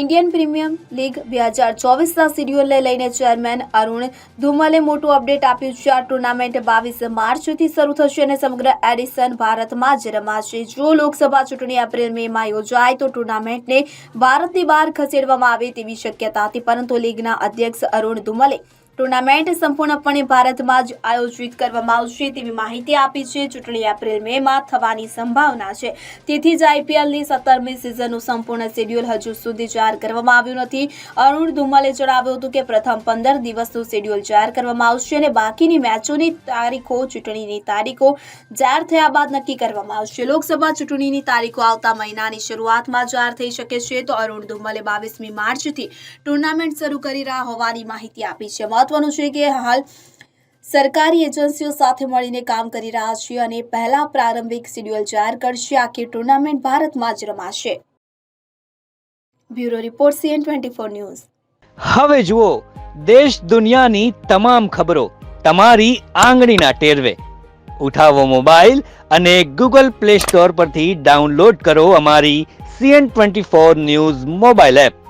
Indian premium league બે હજાર ચોવીસના શિડ્યુલને લઈને ચેરમેન અરુણ ધુમલે મોટું અપડેટ આપ્યું છે. આ ટુર્નામેન્ટ બાવીસ માર્ચથી શરૂ થશે અને સમગ્ર એડિશન ભારતમાં જ રમાશે. જો લોકસભા ચૂંટણી એપ્રિલ મેમાં યોજાય, તો ટુર્નામેન્ટને ભારતની બહાર ખસેડવામાં આવે તેવી શક્યતા હતી, પરંતુ લીગના અધ્યક્ષ અરુણ ધુમલે ટુર્નામેન્ટ સંપૂર્ણપણે ભારતમાં જ આયોજિત કરવામાં આવશે તેવી માહિતી આપી છે. ચૂંટણી એપ્રિલ મેમાં થવાની સંભાવના છે. તેથી જ આઈપીએલની સત્તરમી સિઝનનું સંપૂર્ણ શેડ્યુલ હજુ સુધી જાહેર કરવામાં આવ્યું નથી. અરુણ ધુમલે જણાવ્યું હતું કે પ્રથમ પંદર દિવસનું શેડ્યુલ જાહેર કરવામાં આવશે અને બાકીની મેચોની તારીખો, ચૂંટણીની તારીખો જાહેર થયા બાદ નક્કી કરવામાં આવશે. લોકસભા ચૂંટણીની તારીખો આવતા મહિનાની શરૂઆતમાં જાહેર થઈ શકે છે. તો અરુણ ધુમલે બાવીસમી માર્ચથી ટુર્નામેન્ટ શરૂ કરી રહ્યા હોવાની માહિતી આપી છે. મહત્વનું છે કે હાલ સરકારી એજન્સીઓ સાથે મળીને કામ કરી રહ્યા છે અને પહેલા પ્રારંભિક શેડ્યુલ જાહેર કરશે. આખી ટુર્નામેન્ટ ભારતમાં જ રમાશે. Bureau report CN twenty four news. હવે જુઓ, દેશ દુનિયાની તમામ ખબરો તમારી આંગળીના ટેરવે. ઉઠાવો મોબાઈલ અને ગૂગલ પ્લે સ્ટોર પરથી ડાઉનલોડ કરો અમારી CN twenty four news mobile app.